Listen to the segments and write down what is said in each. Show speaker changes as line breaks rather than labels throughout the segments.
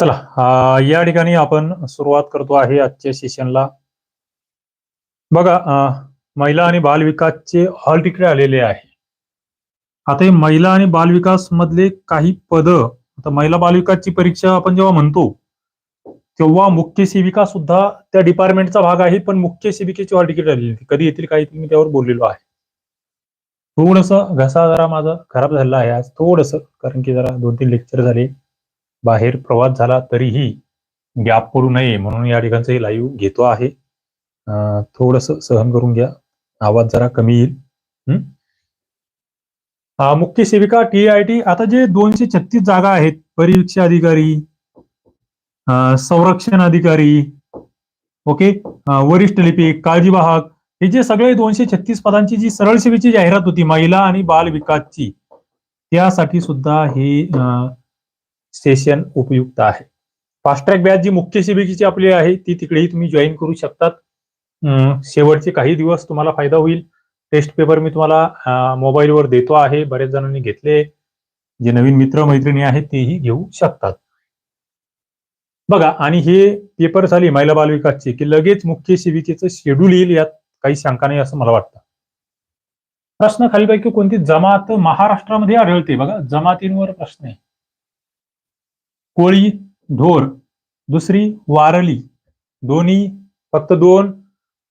चला या ठिकाणी आपण सुरुवात करतो आहे आजच्या सेशनला बघा महिला आणि बाल विकासचे हॉल तिकडे आलेले आहे. आता हे महिला आणि बाल विकास मधले काही पद आता महिला बाल विकासची परीक्षा आपण जेव्हा म्हणतो तेव्हा मुख्य सेविका सुद्धा त्या डिपार्टमेंटचा भाग आहे पण मुख्य सेविकेची हॉल तिकीट आलेली होती कधी येतील काही मी त्यावर बोललेलो आहे. थोडस घसा जरा माझा खराब झालेला आहे आज थोडस कारण की जरा दोन तीन लेक्चर झाले. बाहेर प्रवास झाला तरीही गॅप पडू नये म्हणून या ठिकाणचं हे लाईव्ह घेतो आहे. थोडस सहन करून घ्या. आवाज जरा कमी येईल. मुख्य सेविका टी आय टी आता जे दोनशे छत्तीस जागा आहेत परीक्षा अधिकारी संरक्षण अधिकारी ओके? वरिष्ठ लिपिक काळजी वाहक हे जे सगळे दोनशे छत्तीस पदांची जी सरळ सेवेची जाहिरात होती महिला आणि बाल विकासची त्यासाठी सुद्धा हे सेशन उपयुक्त आहे. फास्ट ट्रॅक बॅच जी मुख्य सेविकेची आपली आहे ती तिकडेही तुम्ही जॉईन करू शकतात. शेवटचे काही दिवस तुम्हाला फायदा होईल. टेस्ट पेपर मी तुम्हाला मोबाईलवर देतो आहे बरेच जणांनी घेतले. जे नवीन मित्र मैत्रिणी आहेत तेही घेऊ शकतात. बघा आणि हे पेपर झाले महिला बालविकासचे की लगेच मुख्य सेविकेचं शेड्यूल येईल यात काही शंका नाही असं मला वाटतं. प्रश्न खालीपैकी कोणती? जमात महाराष्ट्रामध्ये आढळते. बघा जमातींवर प्रश्न आहे. कोळी ढोर दुसरी वारली. दोन्ही फक्त दोन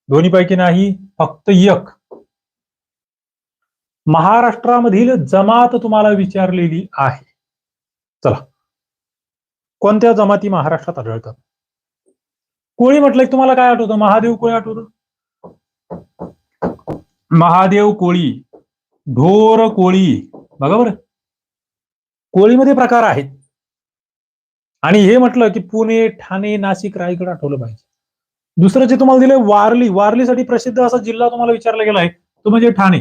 दोन्ही पैकी नाही फक्त एक. महाराष्ट्रामधील जमात तुम्हाला विचारलेली आहे. चला. कोणत्या जमाती महाराष्ट्रात आढळतात? कोळी म्हटलं की तुम्हाला काय आठवतं? महादेव कोळी आठवत? महादेव कोळी ढोर कोळी. बघा बरं. कोळीमध्ये प्रकार आहेत. आणि हे म्हटलं की पुणे ठाणे नाशिक रायगड आठवलं पाहिजे. दुसरं जे तुम्हाला दिलंय वारली वारलीसाठी प्रसिद्ध असा जिल्हा तुम्हाला विचारला गेला आहे तो म्हणजे ठाणे.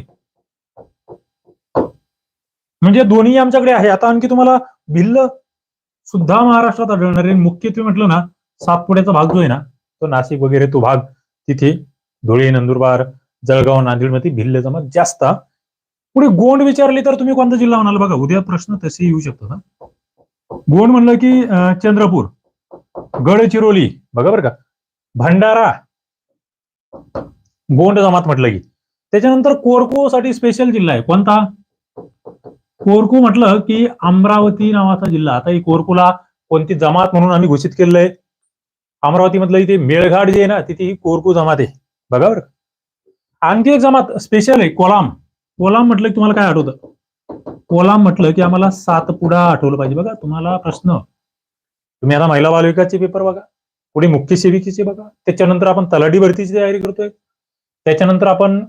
म्हणजे दोन्ही आमच्याकडे आहे. आता आणखी तुम्हाला भिल्ल सुद्धा महाराष्ट्रात आढळणार आहे. मुख्यत्वे म्हटलं ना सातपुड्याचा भाग जो आहे ना तो नाशिक वगैरे तो भाग तिथे धुळे नंदुरबार जळगाव नांदेडमध्ये भिल्ल जमात जास्त. पुढे गोंड विचारली तर तुम्ही कोणता जिल्हा म्हणाल? बघा उद्या प्रश्न तसे येऊ शकतो ना. गोंड म्हणलं की चंद्रपूर. गडचिरोली बघा बरं का. भंडारा. गोंड जमात म्हटलं की. त्याच्यानंतर कोरको साठी स्पेशल जिल्हा आहे. कोणता? कोरकू म्हटलं की अमरावती नावाचा जिल्हा. आता ही कोरकोला कोणती जमात म्हणून आम्ही घोषित केलेलं आहे. अमरावती मधलं इथे मेळघाट जे आहे ना तिथे ही कोरकू जमात आहे. बघा बरं आणखी एक जमात स्पेशल आहे कोलाम. कोलाम म्हटलं की तुम्हाला काय आठवतं? कोलाम म्हटलं की आम्हाला सातपुडा आठवलं पाहिजे. बघा तुम्हाला प्रश्न. तुम्ही आता महिला बालविकाचे पेपर बघा. पुढे मुख्य सेविकेचे बघा. त्याच्यानंतर आपण तलाठी भरतीची तयारी करतोय. त्याच्यानंतर आपण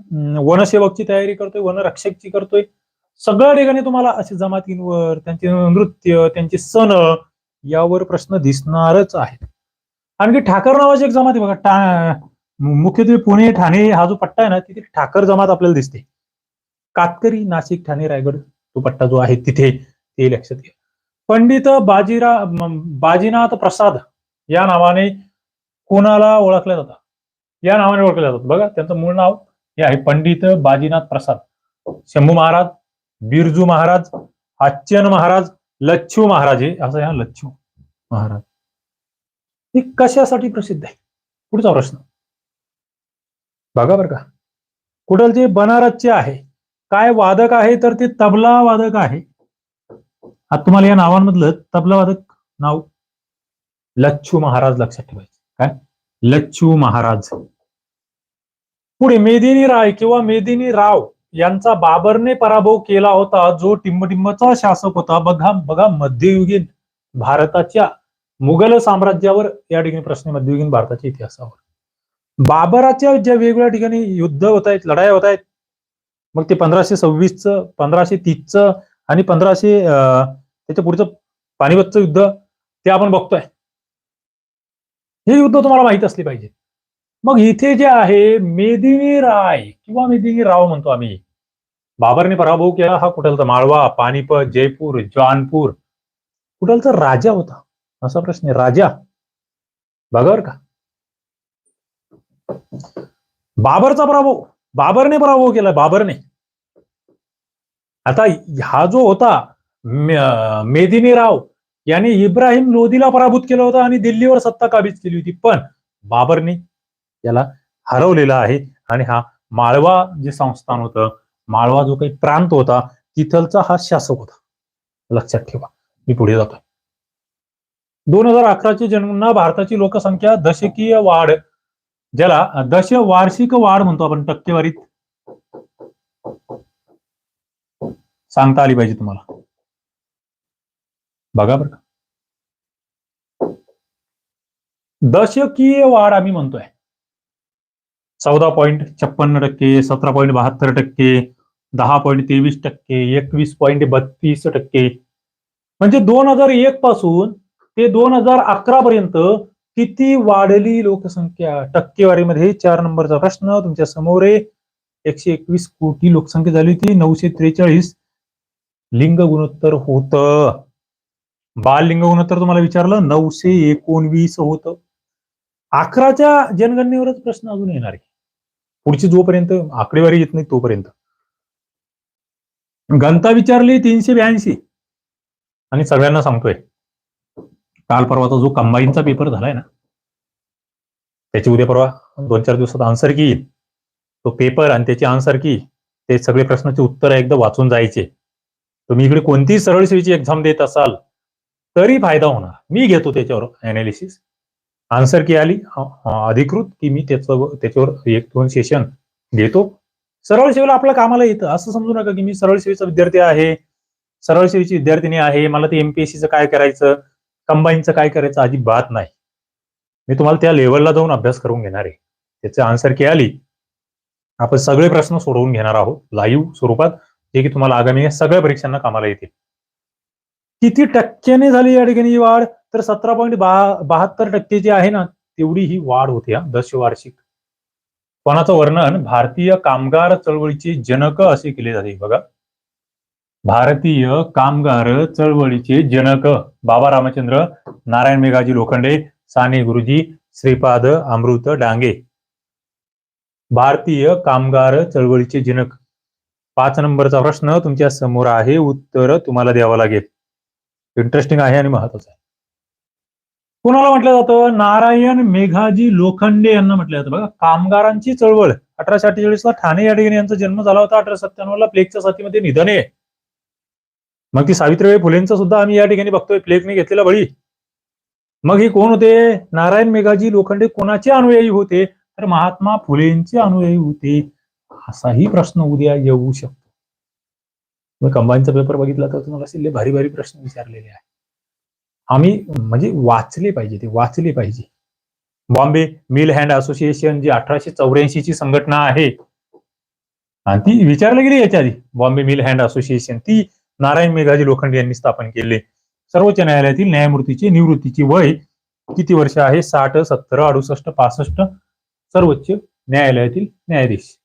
वनसेवकची तयारी करतोय वनरक्षकची करतोय. सगळ्या ठिकाणी तुम्हाला असे जमातींवर त्यांचे नृत्य त्यांचे सण यावर प्रश्न दिसणारच आहेत. आणखी ठाकर नावाची एक जमात आहे बघा. टा मुख्यत्वे पुणे ठाणे हा जो पट्टा आहे ना तिथे ठाकर जमात आपल्याला दिसते. कातकरी नाशिक ठाणे रायगड. तो पट्टा जो आहे तिथे ते लक्षात घ्या. पंडित बाजीरा बाजीनाथ प्रसाद या नावाने कोणाला ओळखल्या जातात या नावाने ओळखले जातात बघा त्यांचं मूळ नाव हे आहे पंडित बाजीनाथ प्रसाद. शंभू महाराज बिरजू महाराज आच्यन महाराज लच्छू महाराज हे असं या लच्छू महाराज. हे कशासाठी प्रसिद्ध आहे? पुढचा प्रश्न. बघा बरं का. कुठलचे बनारसचे आहे. काय वादक आहे तर ते तबला वादक आहे. आता तुम्हाला या नावांमधलं तबला वादक नाव लच्छू महाराज लक्षात ठेवायचं. काय? लच्छू महाराज. पुढे मेदिनी राय किंवा मेदिनी राव यांचा बाबरने पराभव केला होता जो टिंबटिंबचा शासक होता. बघा बघा मध्ययुगीन भारताच्या मुघल साम्राज्यावर या ठिकाणी प्रश्न मध्ययुगीन भारताच्या इतिहासावर. बाबराच्या ज्या वेगवेगळ्या ठिकाणी युद्ध होत आहेत लढाया होत आहेत मग ते पंधराशे सव्वीसचं पंधराशे तीसचं आणि पंधराशे त्याच्या पुढचं पानिपतचं युद्ध ते आपण बघतोय. हे युद्ध तुम्हाला माहीत असले पाहिजे. मग इथे जे आहे मेदिनी राय किंवा मेदिनी राव म्हणतो आम्ही. बाबरने पराभव केला हा कुठलचा माळवा पानिपत जयपूर जॉनपूर कुठलचा राजा होता? असा प्रश्न आहे. राजा. बघावर का. बाबरचा पराभव. बाबरने पराभव केला बाबरने. आता हा जो होता मेदिनी राव याने इब्राहिम लोदीला पराभूत केलं होतं आणि दिल्लीवर सत्ता काबीज केली होती. पण बाबरने याला हरवलेला आहे आणि हा माळवा जे संस्थान होतं माळवा जो काही प्रांत होता तिथलचा हा शासक होता. लक्षात ठेवा मी पुढे जातो दोन हजार अकराची जन्मना भारताची लोकसंख्या दशकीय वाढ ज्याला दश वार्षिक वाढ म्हणतो आपण टक्केवारीत. सांगता आली पाहिजे तुम्हाला. बघा बरं का. दशकीय वाढ आम्ही म्हणतोय. चौदा पॉईंट छप्पन्न टक्के सतरा पॉईंट बहात्तर टक्के दहा पॉईंट तेवीस टक्के एकवीस पॉईंट बत्तीस टक्के. म्हणजे दोन हजार एक पासून ते दोन हजार अकरा पर्यंत किती वाढली लोकसंख्या? टक्केवारीमध्ये चार नंबरचा प्रश्न तुमच्यासमोर आहे. एकशे एकवीस कोटी लोकसंख्या झाली होती. नऊशे त्रेचाळीस लिंग गुणोत्तर होत. बाल लिंग गुणोत्तर तुम्हाला विचारलं. नऊशे एकोणवीस होतं. अकराच्या जनगणनेवरच प्रश्न अजून येणार आहे. पुढची जोपर्यंत आकडेवारी येत नाही तोपर्यंत. गणता विचारली तीनशे ब्याऐंशी. आणि सगळ्यांना सांगतोय. काल परवाचा जो कंबाईनचा पेपर झालाय ना त्याची उद्या परवा दोन चार दिवसात आन्सर की येईल. तो पेपर आणि त्याची आन्सर की ते सगळे प्रश्नाचे उत्तर एकदा वाचून जायचे. तुम्ही इकडे कोणतीही सरळ सेवेची एक्झाम देत असाल तरी फायदा होणार. मी घेतो त्याच्यावर अनालिसिस आन्सर की आली अधिकृत की मी त्याचं त्याच्यावर एक दोन सेशन घेतो सरळ सेवेला आपल्या कामाला येतं. असं समजू नका की मी सरळ सेवेचा विद्यार्थी आहे सरळ सेवेची विद्यार्थिनी आहे मला ते एमपीएससीचं काय करायचं? कंबाईनचं काय करायचं अजिबात नाही. मी तुम्हाला त्या लेवलला जाऊन अभ्यास करून घेणार आहे. त्याचे आन्सर की आली. आपण सगळे प्रश्न सोडवून घेणार आहोत. लाईव्ह स्वरूपात जे की तुम्हाला आगामी सगळ्या परीक्षांना कामाला येतील. किती टक्क्याने झाली या ठिकाणी ही वाढ? तर सतरा पॉईंट बहात्तर टक्के जी आहे ना तेवढी ही वाढ होती हा. दशवार्षिक कोणाचं वर्णन? भारतीय कामगार चळवळीचे जनक असे केले जाते. बघा. भारतीय कामगार चळवळीचे जनक बाबा रामचंद्र नारायण मेघाजी लोखंडे साने गुरुजी श्रीपाद अमृत डांगे. भारतीय कामगार चळवळीचे जनक. पाच नंबरचा प्रश्न तुमच्यासमोर आहे उत्तर तुम्हाला द्यावं लागेल. इंटरेस्टिंग आहे आणि महत्वाचं आहे. कुणाला म्हटलं जातं? नारायण मेघाजी लोखंडे यांना म्हटलं जातं. बघा कामगारांची चळवळ. अठराशे अठ्ठेचाळीस ला ठाणे या ठिकाणी यांचा जन्म झाला होता. अठराशे सत्त्याण्णव ला प्लेगच्या साथीमध्ये निधन आहे. मग ती सावित्रीबाई फुलेंचा सुद्धा आम्ही या ठिकाणी बघतोय. प्लेगने घेतलेला बळी. मग हे कोण होते? नारायण मेघाजी लोखंडे कोणाचे अनुयायी होते? तर महात्मा फुलेंचे अनुयायी होते. असाही प्रश्न उद्या येऊ शकतो. मग कंबाईनचा पेपर बघितला तर तुम्हाला असे भारी भारी प्रश्न विचारलेले आहे आम्ही म्हणजे वाचले पाहिजे ते वाचले पाहिजे. बॉम्बे मिल हँड असोसिएशन जी अठराशे चौऱ्याऐंशी ची संघटना आहे. आणि ती विचारली गेली याच्या आधी. Bombay mill hand association. ती नारायण मेघाजी लोखंडे यांनी स्थापन केले. सर्वोच्च न्यायालयातील न्यायमूर्तीची निवृत्तीची वय किती वर्ष आहे? साठ सत्तर अडुसष्ट पासष्ट. सर्वोच्च न्यायालयातील न्यायाधीश.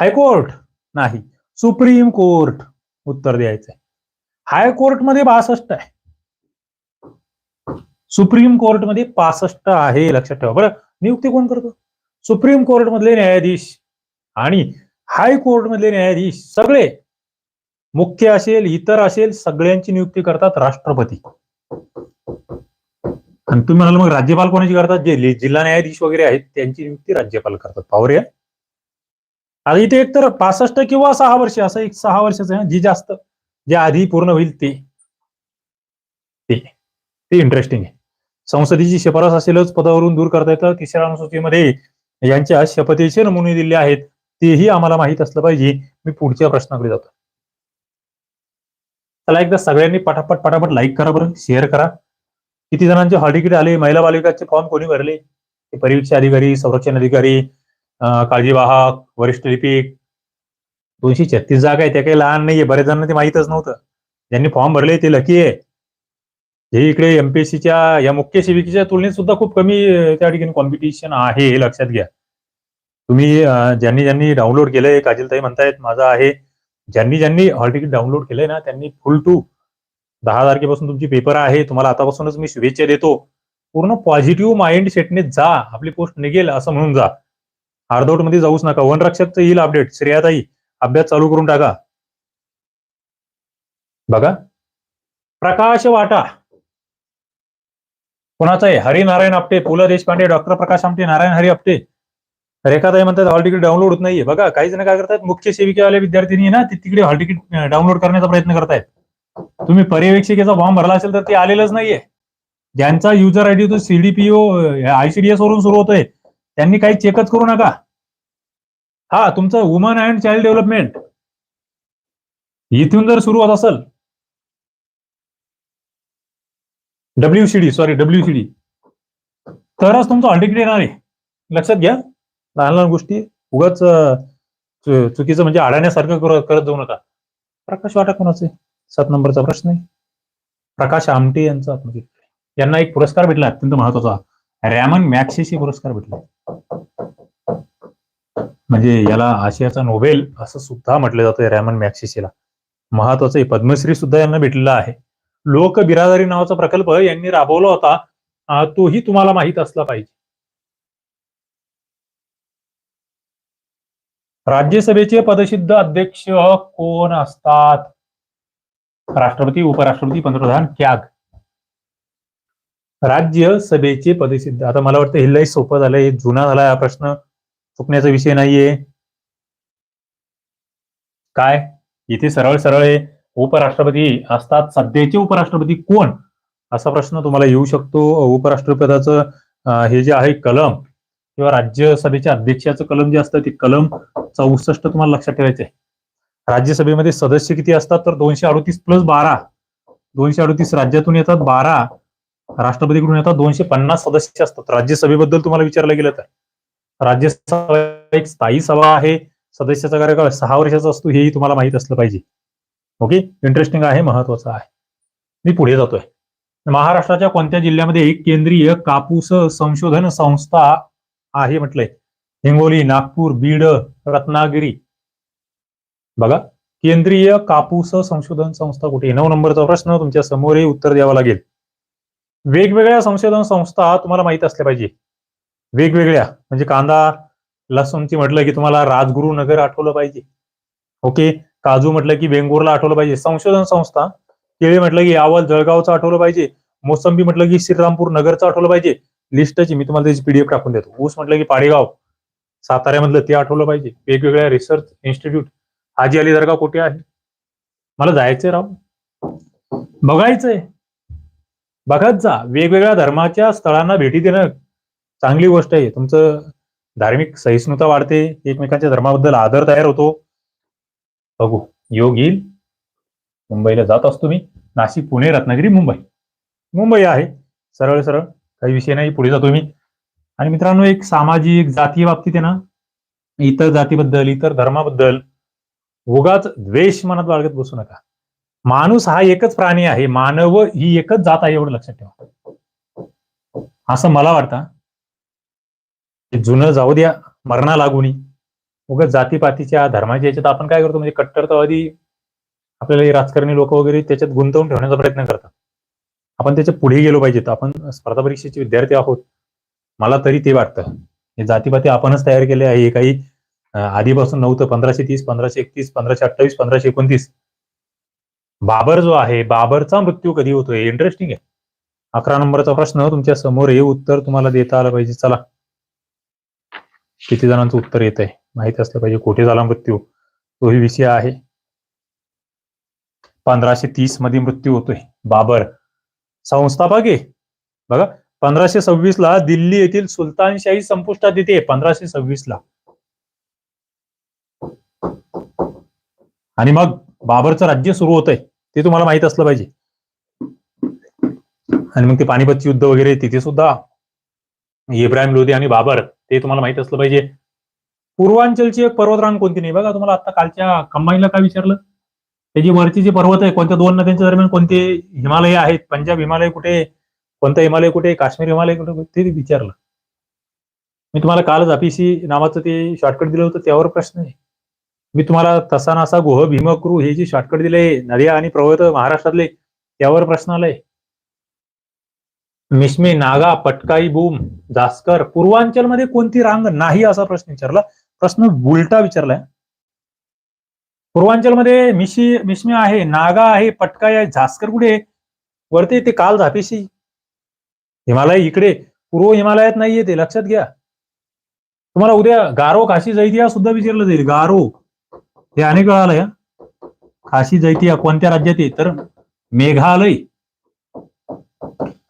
हायकोर्ट? नाही. सुप्रीम कोर्ट उत्तर द्यायचंय. हायकोर्टमध्ये बासष्ट आहे. सुप्रीम कोर्टमध्ये पासष्ट आहे लक्षात ठेवा. बरं नियुक्ती कोण करतो? सुप्रीम कोर्ट मधले न्यायाधीश आणि हायकोर्ट मधले न्यायाधीश सगळे मुख्य असेल इतर असेल सगळ्यांची नियुक्ती करतात राष्ट्रपती. आणि तुम्ही म्हणाल मग राज्यपाल कोणाची करतात? जे जिल्हा न्यायाधीश वगैरे आहेत त्यांची नियुक्ती राज्यपाल करतात. पावर या. आता इथे एक तर पासष्ट किंवा सहा वर्ष असं एक सहा वर्षाचं आहे जी जास्त जे आधी पूर्ण होईल ते. ते. ते इंटरेस्टिंग आहे. संसदेची शिफारस असेलच पदावरून दूर करता येतं. तिसऱ्या अनुसूचीमध्ये यांच्या शपथेचे नमुने दिले आहेत तेही आम्हाला माहीत असलं पाहिजे. मी पुढच्या प्रश्नाकडे जातो. चला एकदा सगळ्यांनी पटापट पटापट लाईक करा बरं शेअर करा. किती जणांचे हॉल तिकीट आले महिला बालिकाचे फॉर्म कोणी भरले? ते परीक्षा अधिकारी संरक्षण अधिकारी काळजीवाहक काळजी वाहक वरिष्ठ लिपिक दोनशे छत्तीस जागा आहे त्या काही लहान नाहीये बरेच जणांना ते माहीतच नव्हतं. ज्यांनी फॉर्म भरले ते लकी आहे. हे इकडे एमपीएससीच्या या मुख्य सेविकेच्या तुलनेत सुद्धा खूप कमी त्या ठिकाणी कॉम्पिटिशन आहे हे लक्षात घ्या. तुम्ही ज्यांनी ज्यांनी डाउनलोड केलंय काजलताई म्हणतायत माझं आहे. ज्यांनी ज्यांनी हॉल तिकीट डाउनलोड केलंय ना त्यांनी फुल टू दहा तारखेपासून तुमची पेपर आहे तुम्हाला आतापासूनच मी शुभेच्छा देतो. पूर्ण पॉझिटिव्ह माइंड सेटने जा आपली पोस्ट निघेल असं म्हणून जा. अर्धवटमध्ये जाऊच नका. वनरक्षकचं येईल अपडेट श्रेयाताई अभ्यास चालू करून टाका. बघा. प्रकाश वाटा. कोणाचा आहे? हरिनारायण आपटे पु ल देशपांडे डॉक्टर प्रकाश आमटे नारायण हरी आपटे. रेखाताई म्हणतात हॉल तिकीट डाउनलोड होत नाहीये. बघा काही जण काय करतात मुख्य सेविकेवाल्या विद्यार्थ्यांनी ना ते तिकडे हॉल तिकीट डाउनलोड करण्याचा प्रयत्न करतायत. तुम्ही पर्यवेक्षिकेचा फॉर्म भरला असेल तर ते आलेलंच नाहीये. ज्यांचा युजर आयडी तो सीडीपीओ आयसीडीएस वरून सुरू होतोय त्यांनी काही चेकच करू नका. हा तुमचं वुमन अँड चाइल्ड डेव्हलपमेंट इथून जर सुरू होत असेल डब्ल्यूसीडी सॉरी डब्ल्यूसीडी तरच तुमचं हॉल तिकीट येणार आहे. लक्षात घ्या. लहान लहान गोष्टी उगाच चुकीचं म्हणजे अडाण्यासारखं करत करत जाऊ नका. प्रकाश वाटा कोणाचे? सात नंबरचा प्रश्न आहे. प्रकाश आमटे यांचा आत्मचित यांना एक पुरस्कार भेटला अत्यंत महत्त्वाचा. रॅमन मॅक्सेशी पुरस्कार भेटला. म्हणजे याला आशियाचा नोबेल असं सुद्धा म्हटलं जातं रॅमन मॅक्सेशीला. महत्वाचं आहे पद्मश्री सुद्धा यांना भेटलेला आहे. लोक बिरादारी नावाचा प्रकल्प यांनी राबवला होता. तोही तुम्हाला माहीत असला पाहिजे. राज्यसभेचे पदसिद्ध अध्यक्ष कोण असतात? राष्ट्रपती उपराष्ट्रपती पंतप्रधान त्याग. राज्यसभेचे पदसिद्ध. आता मला वाटतं हे लय सोपं झालंय जुना झालाय हा प्रश्न. चुकण्याचा विषय नाहीये. काय? इथे सरळ सरळ आहे उपराष्ट्रपती असतात. सध्याचे उपराष्ट्रपती कोण? असा प्रश्न तुम्हाला येऊ शकतो. उपराष्ट्रपदाचं हे जे आहे कलम किंवा राज्यसभेच्या अध्यक्षाचं कलम जे असतं ते कलम चौसष्ट तुम्हाला लक्षात ठेवायचं आहे राज्यसभेमध्ये सदस्य किती असतात? तर दोनशे अडोतीस प्लस बारा. दोनशे अडोतीस राज्यातून येतात बारा राष्ट्रपतीकडून येतात दोनशे पन्नास सदस्य असतात. राज्यसभेबद्दल तुम्हाला विचारलं गेलं तर. राज्यसभा एक स्थायी सभा आहे. सदस्याचा कार्यकाळ सहा वर्षाचा असतो हेही तुम्हाला माहीत असलं पाहिजे. ओके? इंटरेस्टिंग आहे महत्वाचं आहे. मी पुढे जातोय. महाराष्ट्राच्या कोणत्या जिल्ह्यामध्ये एक केंद्रीय कापूस संशोधन संस्था आहे म्हटलंय? हिंगोली नागपूर बीड रत्नागिरी. बघा केंद्रीय कापूस संशोधन संस्था कुठे? नऊ नंबरचा प्रश्न तुमच्यासमोर उत्तर द्यावं लागेल. वेगवेगळ्या संशोधन संस्था तुम्हाला माहीत असल्या पाहिजे. वेगवेगळ्या म्हणजे कांदा लसूणची म्हटलं की तुम्हाला राजगुरु नगर आठवलं पाहिजे. ओके? काजू म्हटलं की वेंगुर्ला आठवलं पाहिजे. संशोधन संस्था केळी म्हटलं की यावल जळगावचं आठवलं पाहिजे. मोसंबी म्हटलं की श्रीरामपूर नगरचं आठवलं पाहिजे. लिस्टची मी तुम्हाला त्याची पीडीएफ टाकून देतो. ऊस म्हटलं की पाडेगाव साताऱ्यामधलं ते आठवलं पाहिजे. वेगवेगळ्या रिसर्च इन्स्टिट्यूट हाजी अली दर्गा कुठे आहे? मला जायचंय राव. बघायचंय. बघत जा. वेगवेगळ्या धर्माच्या स्थळांना भेटी देणं चांगली गोष्ट आहे. तुमचं धार्मिक सहिष्णुता वाढते. एकमेकांच्या धर्माबद्दल आदर तयार होतो. बघू. योग येईल. मुंबईला जात असतो मी. नाशिक पुणे रत्नागिरी मुंबई. मुंबई आहे. सरळ सरळ. काही विषय नाही. पुढे जातो मी. आणि मित्रांनो एक सामाजिक जातीय बाबतीत आहे ना इतर जातीबद्दल इतर धर्माबद्दल उगाच द्वेष मनात बाळगत बसू नका. माणूस हा एकच प्राणी आहे मानव ही एकच जात आहे एवढं लक्षात ठेवा. असं मला वाटतं. जुनं जाऊ द्या मरणा लागूनी उगाच जातीपातीच्या धर्माच्या याच्यात आपण काय करतो म्हणजे कट्टरतावादी आपल्याला राजकारणी लोक वगैरे त्याच्यात गुंतवून ठेवण्याचा प्रयत्न करतात. आपण त्याच्या पुढे गेलो पाहिजेत. आपण स्पर्धा परीक्षेचे विद्यार्थी आहोत. मला तरी ते वाटतं. हे जातीपाती आपणच तयार केले आहे. हे काही आधीपासून नव्हतं. पंधराशे तीस पंधराशे एकतीस पंधराशे अठ्ठावीस पंधराशे एकोणतीस. बाबर जो आहे बाबरचा मृत्यू कधी होतोय? इंटरेस्टिंग आहे. अकरा नंबरचा प्रश्न. तुमच्यासमोर हे उत्तर तुम्हाला देता आलं पाहिजे. चला. किती जणांचं उत्तर येत आहे? माहिती असलं पाहिजे. कुठे झाला मृत्यू? तोही विषय आहे. पंधराशे तीसमध्ये मृत्यू होतोय. बाबर. संस्थापक आहे. बघा. पंधराशे सव्वीस ला दिल्ली येथील सुलतानशाही संपुष्टात येते पंधराशे सव्वीस ला आणि मग बाबरचं राज्य सुरू होतंय ते तुम्हाला माहीत असलं पाहिजे. आणि मग ते पानिपत युद्ध वगैरे तिथे सुद्धा इब्राहिम लोधी आणि बाबर ते तुम्हाला माहीत असलं पाहिजे. पूर्वांचलची एक पर्वतरांग कोणती नाही बघा तुम्हाला आता कालच्या कंबाईनला काय विचारलं? त्याची वरची जे पर्वत आहे कोणत्या दोन नद्यांच्या दरम्यान कोणते हिमालय आहेत? पंजाब हिमालय कुठे? कोणतं हिमालय कुठे काश्मीर हिमालय कुठे ते विचारलं. मी तुम्हाला कालच अपिसी नावाचं ते शॉर्टकट दिलं होतं त्यावर प्रश्न आहे. मी तुम्हाला तसा नासा गुह भीमक्रू हे जे शॉर्टकट दिले नद्या आणि प्रवत महाराष्ट्रातले त्यावर प्रश्न आलाय. मिश्मी नागा पटकाई बूम जास्कर पूर्वांचलमध्ये कोणती रांग नाही असा प्रश्न विचारला. प्रश्न उलटा विचारलाय. पूर्वांचलमध्ये मिशी मिश्मी आहे नागा आहे पटकाई आहे झास्कर कुठे आहे? वरती ते काल झापेशी हिमालय इकडे पूर्व हिमालयात नाहीये ते लक्षात घ्या. तुम्हाला उद्या गारो काशी जैतिया सुद्धा विचारलं जाईल. गारो हे अनेक वेळा आलं काशी जैतिया कोणत्या राज्यात आहे? तर मेघालय.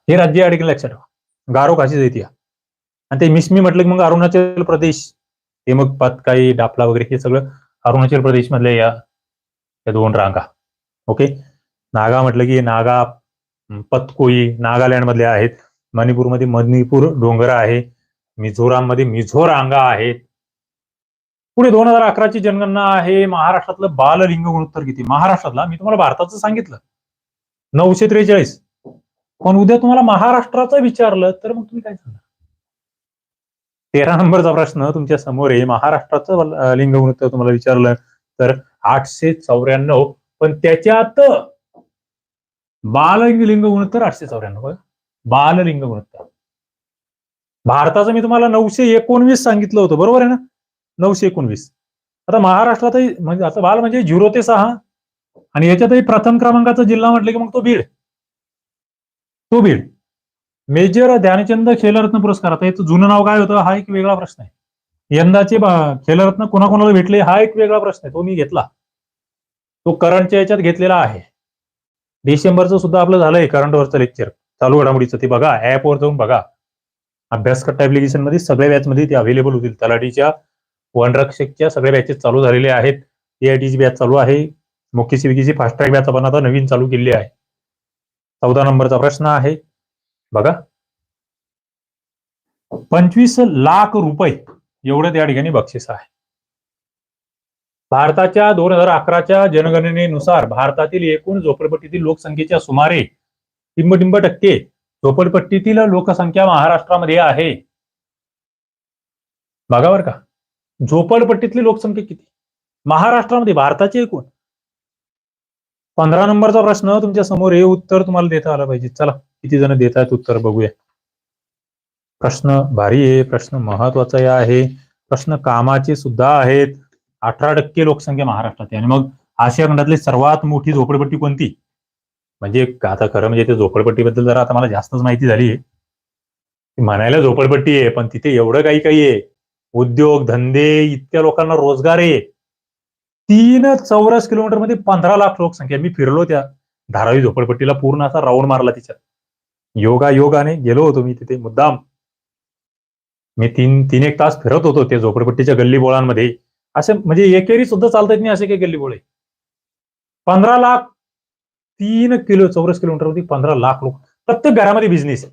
हे राज्य या ठिकाणी लक्षात ठेवा. गारो काशी जैतिया. आणि ते मिसमी म्हटलं की मग अरुणाचल प्रदेश. हे मग पातकाई डापला वगैरे हे सगळं अरुणाचल प्रदेश मधले या या दोन रांगा. ओके? नागा म्हटलं की नागा पतकोई नागालँड मधले आहेत. मणिपूरमध्ये मणिपूर डोंगर आहे मिझोराममध्ये मिझोरांगा आहेत पुढे दोन हजार अकराची जनगणना आहे महाराष्ट्रातलं बाललिंग गुणोत्तर किती? महाराष्ट्रातला मी तुम्हाला भारताचं सांगितलं. नऊशे त्रेचाळीस. पण उद्या तुम्हाला महाराष्ट्राचं विचारलं तर मग तुम्ही काय सांगा तेरा नंबरचा प्रश्न तुमच्यासमोर आहे. महाराष्ट्राचं लिंग गुणोत्तर तुम्हाला विचारलं तर आठशे चौऱ्याण्णव. पण त्याच्यात बाललिंग लिंग गुणोत्तर आठशे चौऱ्याण्णव. बाललिंग गुणोत्तर भारताचं मी तुम्हाला नऊशे एकोणवीस सांगितलं होतं बरोबर आहे ना? नऊशे एकोणवीस. आता महाराष्ट्रातही म्हणजे आता बाल म्हणजे झिरो ते सहा. आणि याच्यातही प्रथम क्रमांकाचा जिल्हा म्हटलं की मग तो बीड. तो बीड. मेजर ध्यानचंद खेलरत्न पुरस्कार. आता याचं जुनं नाव काय होतं? हा एक वेगळा प्रश्न आहे. यंदाचे खेलरत्न कोणाकोणाला भेटले? हा एक वेगळा प्रश्न आहे. तो मी घेतला. तो करंटच्या याच्यात घेतलेला आहे. डिसेंबरचं सुद्धा आपलं झालंय करंटवरचं लेक्चर. चालू घडामोडीचं ते बघा ऍपवर जाऊन बघा. अभ्यासकट्टा ऍप्लिकेशनमध्ये सगळ्या बॅच मध्ये ते अवेलेबल होतील. तलाठीच्या वनरक्षकच्या सगळ्या बॅचेस चालू झालेल्या आहेत. एआयटीची बॅच चालू आहे. मुख्य सेविकेची फास्ट ट्रॅक बॅच आपण आता नवीन चालू केली आहे. चौदा नंबरचा प्रश्न आहे. बघा. पंचवीस लाख रुपये. एवढं त्या ठिकाणी बक्षीस आहे. भारताच्या दोन हजार अकराच्या जनगणनेनुसार भारतातील एकूण झोपडपट्टीतील लोकसंख्येच्या सुमारे टिंबटिंब टक्के. झोपडपट्टीतील लोकसंख्या महाराष्ट्रामध्ये आहे. बघा का. झोपडपट्टीतली लोकसंख्या किती? महाराष्ट्रामध्ये भारताची एकूण. पंधरा नंबरचा प्रश्न तुमच्यासमोर हे उत्तर तुम्हाला देता आलं पाहिजे. चला किती जण देत आहेत उत्तर बघूया. प्रश्न भारी आहे. प्रश्न महत्त्वाचा आहे. प्रश्न कामाचे सुद्धा आहेत. अठरा टक्के लोकसंख्या महाराष्ट्रात आहे. आणि मग आशिया खंडातली सर्वात मोठी झोपडपट्टी कोणती? म्हणजे आता खरं म्हणजे ते झोपडपट्टीबद्दल जरा आता मला जास्तच माहिती झाली आहे. म्हणायला झोपडपट्टी आहे पण तिथे एवढं काही काही आहे. उद्योग धंदे इतक्या लोकांना रोजगार आहे. तीन चौरस किलोमीटरमध्ये पंधरा लाख लोकसंख्या. मी फिरलो त्या धारावी झोपडपट्टीला पूर्ण असा राऊंड मारला तिच्यात. योगा योगाने गेलो होतो मी तिथे मुद्दाम. मी तीन तीन एक तास फिरत होतो त्या झोपडपट्टीच्या गल्ली बोळांमध्ये असे म्हणजे एकेरी सुद्धा चालतात नाही असे काही गल्ली बोळे पंधरा लाख तीन किलो चौरस किलोमीटर पंधरा लाख लोक. प्रत्येक घरामध्ये बिझनेस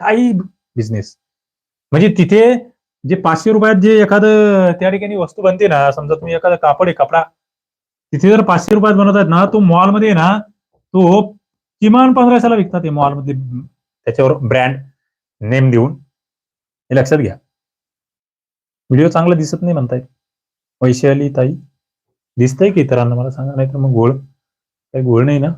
काही बिझनेस म्हणजे तिथे जे पाचशे रुपयात जे एखादं त्या ठिकाणी वस्तू बनते ना समजा तुम्ही एखादा कापड आहे कपडा. तिथे जर पाचशे रुपयात बनवत आहेत ना तो मॉलमध्ये ना तो किमान पंधराशेला विकतात ते मॉलमध्ये त्याच्यावर ब्रँड नेम देऊन. हे लक्षात घ्या. व्हिडिओ चांगला दिसत नाही म्हणताय वैशाली ताई. दिसतंय की इतरांना मला सांगा नाही तर मग गोळ. काही गोळ नाही ना?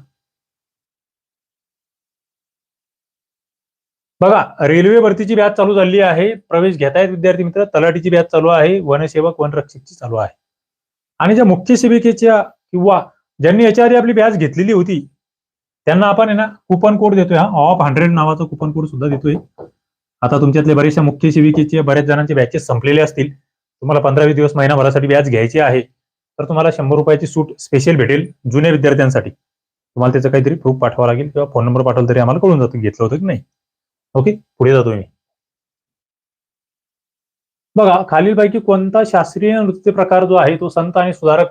बघा रेल्वे भरतीची बॅच चालू झाली आहे. प्रवेश घेतायत विद्यार्थी मित्र तलाठीची बॅच चालू आहे. वनसेवक वनरक्षकची चालू आहे. आणि ज्या मुख्य सेविकेच्या किंवा ज्यांनी याच्या आधी आपली बॅच घेतलेली होती त्यांना आपण आहे ना कुपन कोड देतोय. हा ऑफ हंड्रेड नावाचा कुपन कोड सुद्धा देतोय. आता तुमच्यातले बरेचशा मुख्य सेविकेचे बऱ्याच जणांचे बॅचेस संपलेले असतील. तुम्हाला पंधरावीस दिवस महिनाभरासाठी बॅच घ्यायची आहे. तर तुम्हाला शंभर रुपयाची सूट स्पेशल भेटेल जुन्या विद्यार्थ्यांसाठी. तुम्हाला त्याचं काहीतरी प्रूफ पाठवावं लागेल किंवा फोन नंबर पाठवला तरी आम्हाला कळून जातो घेतलं होतं की नाही. ओके? पुढे जातो मी. बघा खालीलपैकी कोणता शास्त्रीय नृत्य प्रकार जो आहे तो संत आणि सुधारक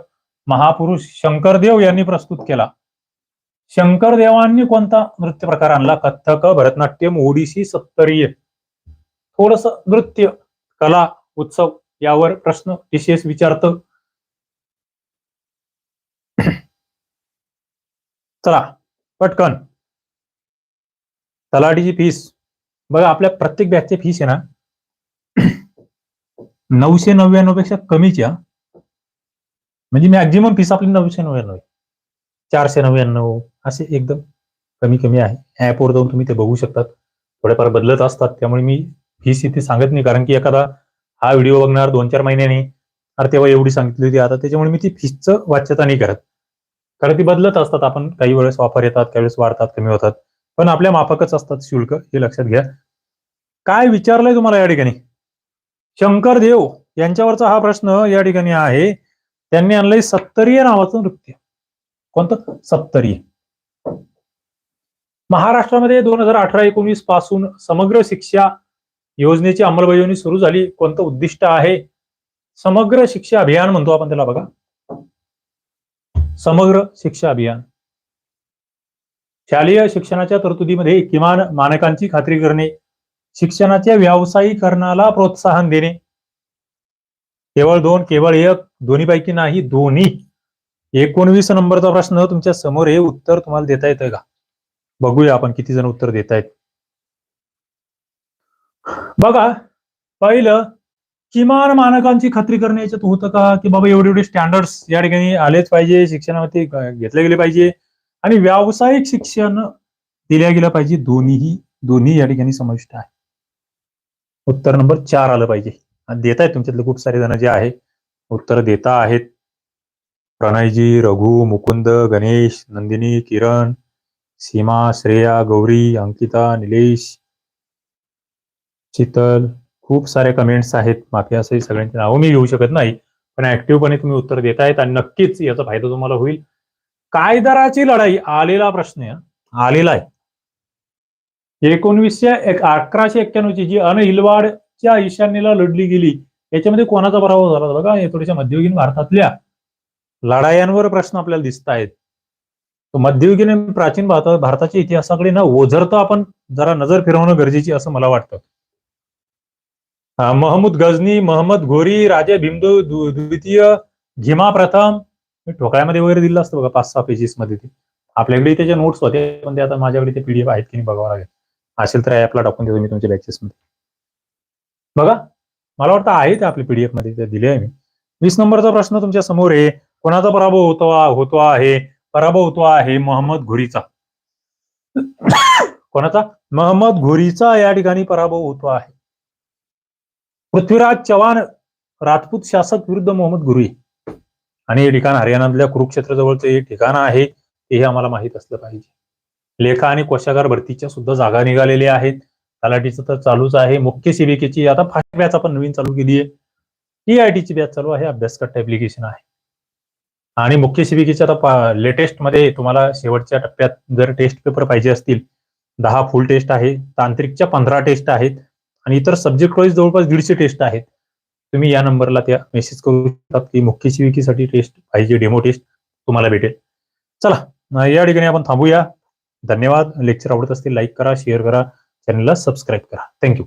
महापुरुष शंकरदेव यांनी प्रस्तुत केला. शंकरदेवांनी कोणता नृत्य प्रकार आणला? कथ्थक भरतनाट्यम ओडिसी सत्तरीय थोडस नृत्य कला उत्सव यावर प्रश्न विशेष विचारत. चला पटकन. तलाठीची फीस. बघा आपल्या प्रत्येक बॅचचे फीस आहे ना नऊशे नव्याण्णवपेक्षा कमीच्या म्हणजे मॅक्झिमम फीस आपली नऊशे नव्याण्णव चारशे नव्याण्णव असे एकदम कमी कमी आहे. ऍपवर जाऊन तुम्ही ते बघू शकतात. थोडेफार बदलत असतात त्यामुळे मी फीस इथे सांगत नाही. कारण की एखादा हा व्हिडिओ बघणार दोन चार महिन्याने अरे तेव्हा एवढी सांगितली होती आता त्याच्यामुळे मी ती फीसचं वाच्यता नाही करत. कारण ती बदलत असतात. आपण काही वेळेस ऑफर येतात काही वेळेस वाढतात कमी होतात. पण आपल्या माफकच असतात शुल्क हे लक्षात घ्या. काय विचारलंय तुम्हाला या ठिकाणी? शंकर देव यांच्यावरचा हा प्रश्न या ठिकाणी आहे. त्यांनी आणलंय सत्तरीय नावाचं नृत्य. कोणतं? सत्तरीय. महाराष्ट्रामध्ये दोन हजार अठरा एकोणीसपासून समग्र शिक्षा योजनेची अंमलबजावणी सुरू झाली. कोणतं उद्दिष्ट आहे? समग्र शिक्षा अभियान म्हणतो आपण त्याला बघा. समग्र शिक्षा अभियान. शालेय शिक्षणाच्या तरतुदीमध्ये किमान मानकांची खात्री करणे शिक्षणाच्या व्यावसायीकरणाला प्रोत्साहन देणे. केवळ दोन केवळ एक दोन्हीपैकी नाही दोन्ही. एकोणवीस नंबरचा प्रश्न तुमच्यासमोर हे उत्तर तुम्हाला देता येतं का? बघूया आपण किती जण उत्तर देत आहेत बघा पहिलं किमान मानकांची खात्री करणे याच्यात होतं का? की बाबा एवढे एवढे स्टँडर्ड्स या ठिकाणी आलेच पाहिजे शिक्षणामध्ये घेतले गेले पाहिजे. आणि व्यावसायिक शिक्षण दिल्या गेलं पाहिजे. दोन्हीही दोन्ही या ठिकाणी समाविष्ट आहे. उत्तर नंबर चार आलं पाहिजे. आणि देत आहेत तुमच्यातले खूप सारे जण जे आहे. उत्तर देता आहेत. प्रणयजी रघु मुकुंद गणेश नंदिनी किरण सीमा श्रेया गौरी अंकिता निलेश शीतल खूप सारे कमेंट्स आहेत. माफी असं सगळ्यांची नावं मी घेऊ शकत नाही. पण ऍक्टिव्हपणे तुम्ही उत्तर देतायत आणि नक्कीच याचा फायदा तुम्हाला होईल. कायदराची लढाई आलेला प्रश्न आलेला आहे. एकोणवीसशे एक अकराशे एक्क्याण्णवची जी अन हिलवाडच्या ईशान्येला लढली गेली याच्यामध्ये कोणाचा पराभव झाला बघा? हे थोड्याशा मध्ययुगीन भारतातल्या लढायांवर प्रश्न आपल्याला दिसत आहेत. मध्ययुगीन आणि प्राचीन भारता भारताच्या इतिहासाकडे ना ओझरतं आपण जरा नजर फिरवणं गरजेची असं मला वाटतं. महमूद गजनी महम्मद घोरी राजे भीमदेव द्वितीय घिमा प्रथम ठोकळ्यामध्ये वगैरे दिलं असतं बघा पाच सहा पेजेस मध्ये ते. आपल्याकडे त्याच्या नोट्स होते पण ते आता माझ्याकडे ते पीडीएफ आहेत की नाही बघावं लागेल. असेल तर ऍपला टाकून देतो मी तुमच्या बॅचेस मध्ये. बघा मला वाटतं आहे ते आपल्या पीडीएफमध्ये ते दिले आहे मी. वीस नंबरचा प्रश्न तुमच्यासमोर आहे. कोणाचा पराभव होतो होतो आहे? पराभव होतो आहे मोहम्मद घोरीचा. कोणाचा? मोहम्मद घोरीचा या ठिकाणी पराभव होतो आहे. पृथ्वीराज चव्हाण राजपूत शासक विरुद्ध मोहम्मद घुरी. आणि हे ठिकाण हरियाणातल्या कुरुक्षेत्र जवळचं हे ठिकाण आहे हे आम्हाला माहीत असलं पाहिजे. लेखा आणि कोशागार भरतीच्या सुद्धा जागा निघालेल्या आहेत. तलाठीचं तर चालूच आहे. मुख्य सेविकेची आता फास्ट बॅच आपण नवीन चालू केली आहे. टीआयटीची बॅच चालू आहे. अभ्यासकट्ट ऍप्लिकेशन आहे. आणि मुख्य सेविकेच्या आता लेटेस्टमध्ये तुम्हाला शेवटच्या टप्प्यात जर टेस्ट पेपर पाहिजे असतील दहा फुल टेस्ट आहे. तांत्रिकच्या पंधरा टेस्ट आहेत. आणि इतर सब्जेक्ट वाईज जवळपास दीडशे टेस्ट आहेत. तुम्ही या नंबरला त्या मेसेज करू शकता की मुख्य शिविकेसाठी टेस्ट पाहिजे डेमो टेस्ट तुम्हाला भेटेल. चला या ठिकाणी आपण थांबूया. धन्यवाद. लेक्चर आवडत असतील लाईक करा शेअर करा. चॅनलला सबस्क्राईब करा. थँक्यू